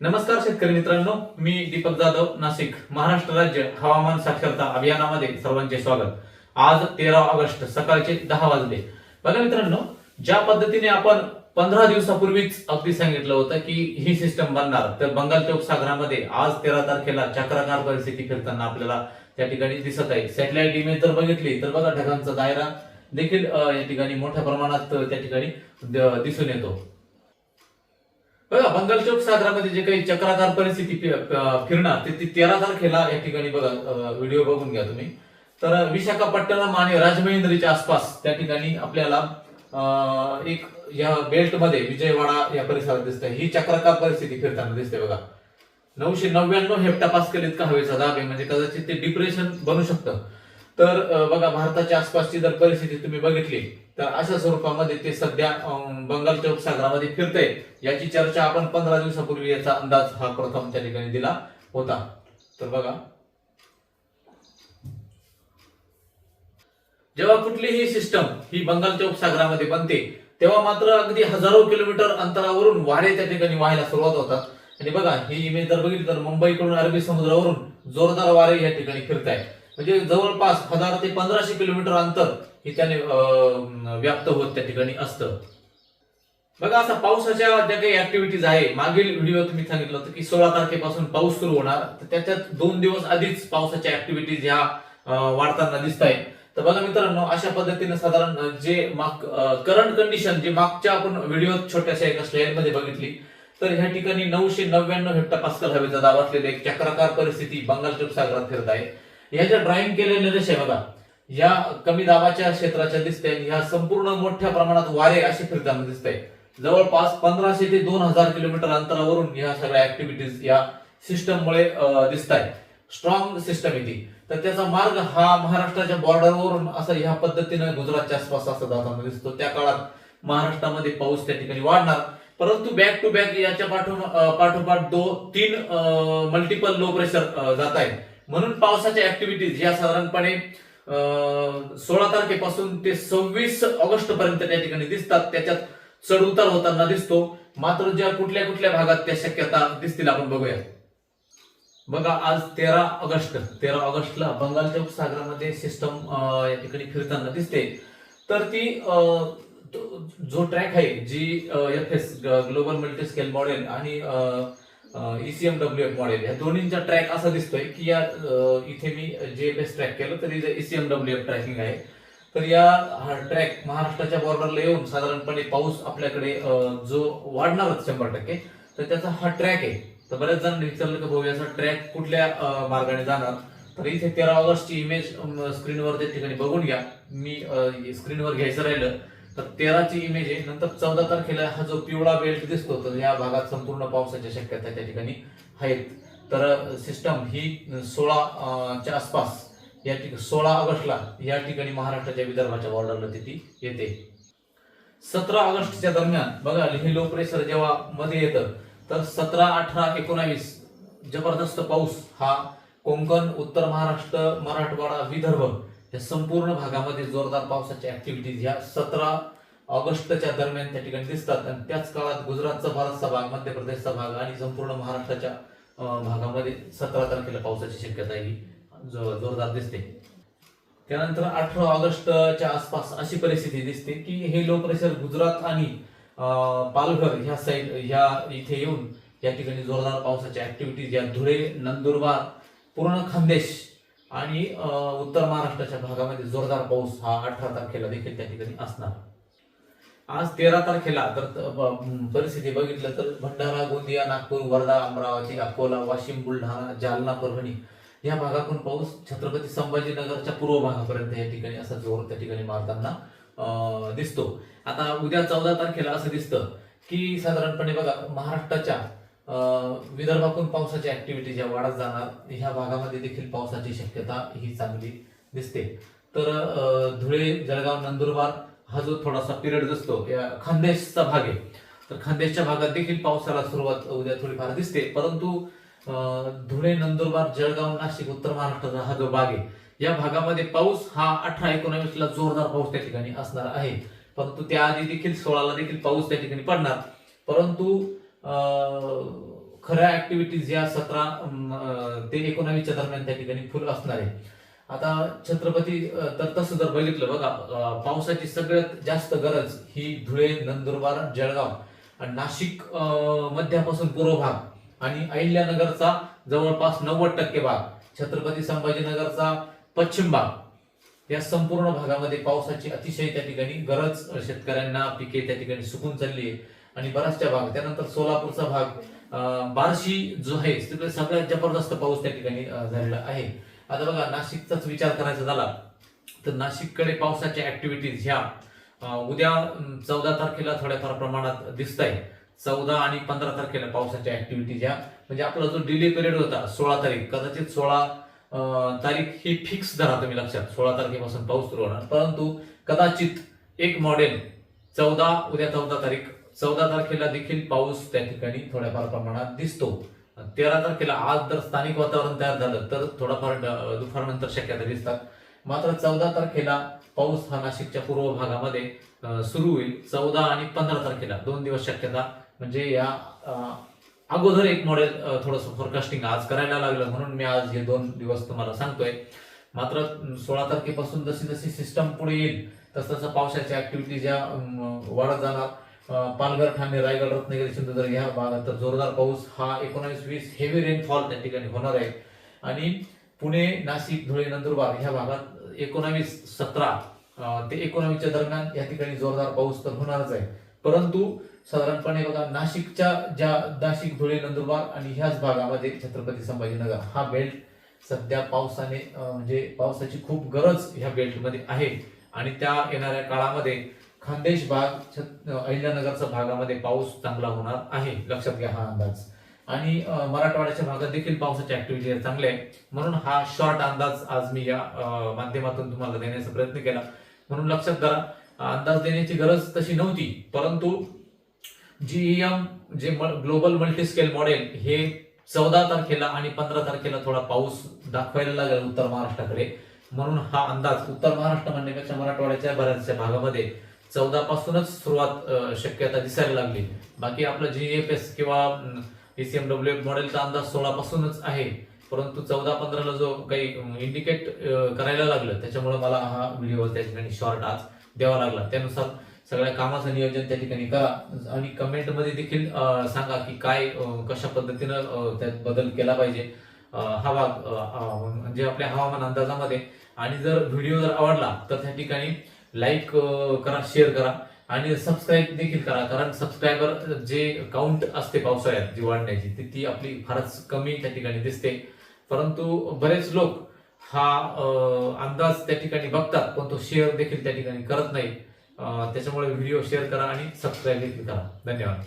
नमस्कार शेतकरी मित्रांनो मी दीपक जाधव नाशिक महाराष्ट्र राज्य हवामान साक्षरता अभियानामध्ये सर्वांचे स्वागत. आज तेरा ऑगस्ट सकाळचे दहा वाजले. बघा मित्रांनो ज्या पद्धतीने आपण पंधरा दिवसापूर्वीच अगदी सांगितलं होतं की ही सिस्टम बनणार तर बंगालच्या उपसागरामध्ये आज तेरा तारखेला चक्राकार परिस्थिती फिरताना आपल्याला त्या ठिकाणी दिसत आहे. सॅटेलाइट इमेज जर बघितली तर बघा ढगांचा दायरा देखील या ठिकाणी मोठ्या प्रमाणात त्या ठिकाणी दिसून येतो. बंगालच्या उपसागरामध्ये जे काही चक्राकार परिस्थिती फिरणार ते तेरा तारखेला या ठिकाणी बघा व्हिडिओ बघून घ्या तुम्ही. तर विशाखापट्टणम आणि राजमहेंद्रीच्या आसपास त्या ठिकाणी आपल्याला एक या बेल्टमध्ये विजयवाडा या परिसरात दिसते ही चक्राकार परिस्थिती फिरताना दिसते बघा. नऊशे नव्याण्णव हेप्टा पास्कल इतका हवेचा दाब आहे? म्हणजे कदाचित ते डिप्रेशन बनू शकतं. तर बघा भारताच्या आसपासची जर परिस्थिती तुम्ही बघितली तर अशा स्वरूपामध्ये ते सध्या बंगालच्या उपसागरामध्ये फिरते याची चर्चा आपण पंधरा दिवसापूर्वी याचा अंदाज हा प्रथम त्या ठिकाणी दिला होता. तर बघा. जेव्हा कुठलीही सिस्टम ही बंगालच्या उपसागरामध्ये बनते तेव्हा मात्र अगदी हजारो किलोमीटर अंतरावरून वारे त्या ठिकाणी व्हायला सुरुवात होतात. आणि बघा ही इमेज जर बघितली तर मुंबईकडून अरबी समुद्रावरून जोरदार वारे या ठिकाणी फिरत म्हणजे जवळपास हजार ते पंधराशे किलोमीटर अंतर हे त्याने व्याप्त होत त्या ठिकाणी असतं. बघा असा पावसाच्या ज्या काही ऍक्टिव्हिटीज आहे मागील व्हिडिओ तुम्ही सांगितलं होतं की सोळा तारखेपासून पाऊस सुरू होणार. तर त्याच्यात दोन दिवस आधीच पावसाच्या ऍक्टिव्हिटीज ह्या वाढताना दिसत आहेत तर बघा मित्रांनो अशा पद्धतीने साधारण जे माग करंट कंडिशन जे मागच्या आपण व्हिडिओ छोट्याशा एका स्लाइडमध्ये बघितली तर ह्या ठिकाणी नऊशे नव्याण्णव हेक्टर पास्कल हवेचा दाब एक चक्राकार परिस्थिती बंगालच्या उपसागरात फिरत आहे. या ज्या ड्रॉइंग केलेल्या रेषा आहे बघा या कमी दाबाच्या क्षेत्राच्या दिसते ह्या संपूर्ण मोठ्या प्रमाणात वारे असे फिरताना दिसत जवळपास पंधराशे ते दोन हजार किलोमीटर अंतरावरून ह्या सगळ्या ऍक्टिव्हिटीज या सिस्टममुळे दिसत आहे स्ट्रॉंग सिस्टम येते तर त्याचा मार्ग हा महाराष्ट्राच्या बॉर्डरवरून असं ह्या पद्धतीनं गुजरातच्या आसपास असा जाताना दिसतो. त्या काळात महाराष्ट्रामध्ये पाऊस त्या ठिकाणी वाढणार. परंतु बॅक टू बॅक याच्या पाठोपाठ दो तीन मल्टिपल लो प्रेशर जात आहेत म्हणून पावसाच्या ऍक्टिव्हिटीज या साधारणपणे सोळा तारखेपासून ते सव्वीस ऑगस्ट पर्यंत त्या ठिकाणी दिसतात. त्याच्यात चढ उतार होताना दिसतो. मात्र ज्या कुठल्या कुठल्या भागात त्या शक्यता दिसतील आपण बघूया. बघा आज तेरा ऑगस्ट. तेरा ऑगस्टला बंगालच्या उपसागरामध्ये सिस्टम या ठिकाणी फिरताना दिसते. तर ती जो ट्रॅक आहे G F S global multi scale model आणि ईसीएम डब्ल्यू एफ मॉडेल या दोन्हींचा ट्रॅक असा दिसतोय की या इथे मी जे एफ एस ट्रॅक केलं तर ईसीएमडब्ल्यू एफ ट्रॅकिंग आहे. तर या हा ट्रॅक महाराष्ट्राच्या बॉर्डरला येऊन साधारणपणे पाऊस आपल्याकडे जो वाढणारच शंभर टक्के तर त्याचा हा ट्रॅक आहे. तर बऱ्याच जणांनी विचारलं की भाऊ याचा ट्रॅक कुठल्या मार्गाने जाणार? तर इथे तेरा ऑगस्टची इमेज स्क्रीनवर त्या ठिकाणी बघून घ्या. मी स्क्रीनवर घ्यायचं राहिलं. तर तेराची इमेज आहे. नंतर चौदा तारखेला हा जो पिवळा बेल्ट दिसतो तर या भागात संपूर्ण पावसाच्या शक्यता त्या ठिकाणी आहेत. तर सिस्टम ही सोळा च्या आसपास या ठिकाणी सोळा ऑगस्टला या ठिकाणी महाराष्ट्राच्या विदर्भाच्या बॉर्डरला ती येते. सतरा ऑगस्टच्या दरम्यान बघा हे लो प्रेशर जेव्हा मध्ये येतं तर सतरा अठरा एकोणावीस जबरदस्त पाऊस हा कोकण उत्तर महाराष्ट्र मराठवाडा विदर्भ या संपूर्ण भागामध्ये जोरदार पावसाच्या ऍक्टिव्हिटीज ह्या सतरा ऑगस्टच्या दरम्यान त्या ठिकाणी दिसतात. आणि त्याच काळात गुजरातचा बराचसा भाग मध्य प्रदेशचा भाग आणि संपूर्ण महाराष्ट्राच्या भागामध्ये सतरा तारखेला पावसाची शक्यता ही जो- जोरदार दिसते. त्यानंतर अठरा ऑगस्टच्या आसपास अशी परिस्थिती दिसते की हे लो प्रेशर गुजरात आणि पालघर ह्या साईड ह्या इथे येऊन या ठिकाणी जोरदार पावसाच्या ऍक्टिव्हिटीज या धुळे नंदुरबार पूर्ण खानदेश आणि उत्तर महाराष्ट्राच्या भागामध्ये जोरदार पाऊस हा अठरा तारखेला देखील त्या ठिकाणी असणार. आज तेरा तारखेला तर परिस्थिती बघितलं तर भंडारा गोंदिया नागपूर वर्धा अमरावती अकोला वाशिम बुलढाणा जालना परभणी या भागातून पाऊस छत्रपती संभाजीनगरच्या पूर्व भागापर्यंत या ठिकाणी असा जोर त्या ठिकाणी मारताना दिसतो. आता उद्या चौदा तारखेला असं दिसतं की साधारणपणे बघा महाराष्ट्राच्या विदर्भातून पावसाच्या ऍक्टिव्हिटी ज्या वाढत जाणार ह्या भागामध्ये देखील पावसाची शक्यता ही चांगली दिसते. तर धुळे जळगाव नंदुरबार हा जो थोडासा पिरियड दिसतो या खानदेशचा भाग आहे. तर खानदेशच्या भागात देखील पावसाला सुरुवात उद्या थोडीफार दिसते. परंतु धुळे नंदुरबार जळगाव नाशिक उत्तर महाराष्ट्राचा हा जो भाग आहे या भागामध्ये पाऊस हा अठरा एकोणावीस ला जोरदार पाऊस त्या ठिकाणी असणार आहे. परंतु त्याआधी देखील सोळाला देखील पाऊस त्या ठिकाणी पडणार. परंतु खऱ्या ऍक्टिव्हिटीज या सतरा ते एकोणावीसच्या दरम्यान त्या ठिकाणी फुल असणार आहे. आता छत्रपती तर तसं जर बघितलं बघा पावसाची सगळ्यात जास्त गरज ही धुळे नंदुरबार जळगाव आणि नाशिक मध्यापासून पूर्व भाग आणि अहिल्यानगरचा जवळपास नव्वद टक्के भाग छत्रपती संभाजीनगरचा पश्चिम भाग. या संपूर्ण भागामध्ये पावसाची अतिशय त्या ठिकाणी गरज शेतकऱ्यांना पिके त्या ठिकाणी सुकून चालली आहे. आणि बराचशा भाग. त्यानंतर सोलापूरचा भाग. बार्शी जो आहे तिकडे सगळ्यात जबरदस्त पाऊस त्या ठिकाणी झालेला आहे. आता बघा नाशिकचाच विचार करायचा झाला तर नाशिककडे पावसाच्या ऍक्टिव्हिटीज ह्या उद्या चौदा तारखेला थोड्याफार प्रमाणात दिसत आहे चौदा आणि पंधरा तारखेला पावसाच्या ऍक्टिव्हिटीज ह्या. म्हणजे आपला जो डिले पिरियड होता सोळा तारीख कदाचित सोळा तारीख ही फिक्स धरा तुम्ही लक्षात. सोळा तारखेपासून पाऊस सुरू होणार. परंतु कदाचित एक मॉडेल चौदा उद्या चौदा तारीख चौदा तारखेला देखील पाऊस त्या ठिकाणी थोड्याफार प्रमाणात दिसतो. तेरा तारखेला आज जर स्थानिक वातावरण तयार झालं तर थोडाफार दुपारनंतर शक्यता दिसतात. मात्र चौदा तारखेला पाऊस हा नाशिकच्या पूर्व भागामध्ये सुरू होईल. चौदा आणि पंधरा तारखेला दोन दिवस शक्यता. म्हणजे या अगोदर एक मॉडेल थोडस फोरकास्टिंग आज करायला लागलं म्हणून मी आज हे दोन दिवस तुम्हाला सांगतोय. मात्र सोळा तारखेपासून जशी जशी सिस्टम पुढे येईल तसं तसं पावसाच्या ऍक्टिव्हिटी ज्या वाढत जाणार. पालघर ठाणे रायगड रत्नागिरी सिंधुदुर्ग ह्या भागात तर जोरदार पाऊस हा एकोणावीस वीस हेवी रेनफॉल त्या ठिकाणी होणार आहे. आणि पुणे नाशिक धुळे नंदुरबार ह्या भागात एकोणावीस सतरा ते एकोणावीसच्या दरम्यान या ठिकाणी जोरदार पाऊस तर होणारच आहे. परंतु साधारणपणे बघा नाशिकच्या ज्या नाशिक धुळे नंदुरबार आणि ह्याच भागामध्ये छत्रपती संभाजीनगर हा बेल्ट सध्या पावसाने म्हणजे पावसाची खूप गरज ह्या बेल्टमध्ये आहे. आणि त्या येणाऱ्या काळामध्ये खानदेश भाग छत- अहिल्यानगरच्या भागामध्ये पाऊस चांगला होणार आहे लक्षात घ्या हा अंदाज. आणि मराठवाड्याच्या भागात देखील पावसाची ऍक्टिव्हिटी चांगली आहे. म्हणून हा शॉर्ट अंदाज आज मी या माध्यमातून तुम्हाला देण्याचा प्रयत्न केला. म्हणून लक्षात धरा अंदाज देण्याची गरज तशी नव्हती. परंतु जीईएम जे ग्लोबल मल्टीस्केल मॉडेल हे चौदा तारखेला आणि पंधरा तारखेला थोडा पाऊस दाखवायला लागेल उत्तर महाराष्ट्राकडे. म्हणून हा अंदाज उत्तर महाराष्ट्र म्हणण्यापेक्षा मराठवाड्याच्या बऱ्याचशा भागामध्ये चौदा पासूनच सुरुवात शक्यता दिसायला लागली. बाकी आपलं जी एफ एस किंवा एम डब्ल्यू एफ मॉडेलचा अंदाज सोळा पासूनच आहे. परंतु चौदा पंधराला जो काही इंडिकेट करायला लागलं त्याच्यामुळे मला हा व्हिडिओ त्या ठिकाणी शॉर्ट आज द्यावा लागला. त्यानुसार सगळ्या कामाचं नियोजन त्या ठिकाणी करा. आणि कमेंटमध्ये देखील सांगा की काय कशा पद्धतीनं त्यात बदल केला पाहिजे. हा भाग म्हणजे आपल्या हवामान अंदाजामध्ये. आणि जर व्हिडिओ जर आवडला तर त्या ठिकाणी लाईक uh, करा शेअर करा आणि सबस्क्राईब देखील करा. कारण सबस्क्रायबर जे काउंट असते पावसाळ्यात जी वाढण्याची ती ती आपली फारच कमी त्या ठिकाणी दिसते. परंतु बरेच लोक हा अंदाज त्या ठिकाणी बघतात पण तो शेअर देखील त्या ठिकाणी करत नाही. त्याच्यामुळे व्हिडिओ शेअर करा आणि सबस्क्राईब देखील करा. धन्यवाद.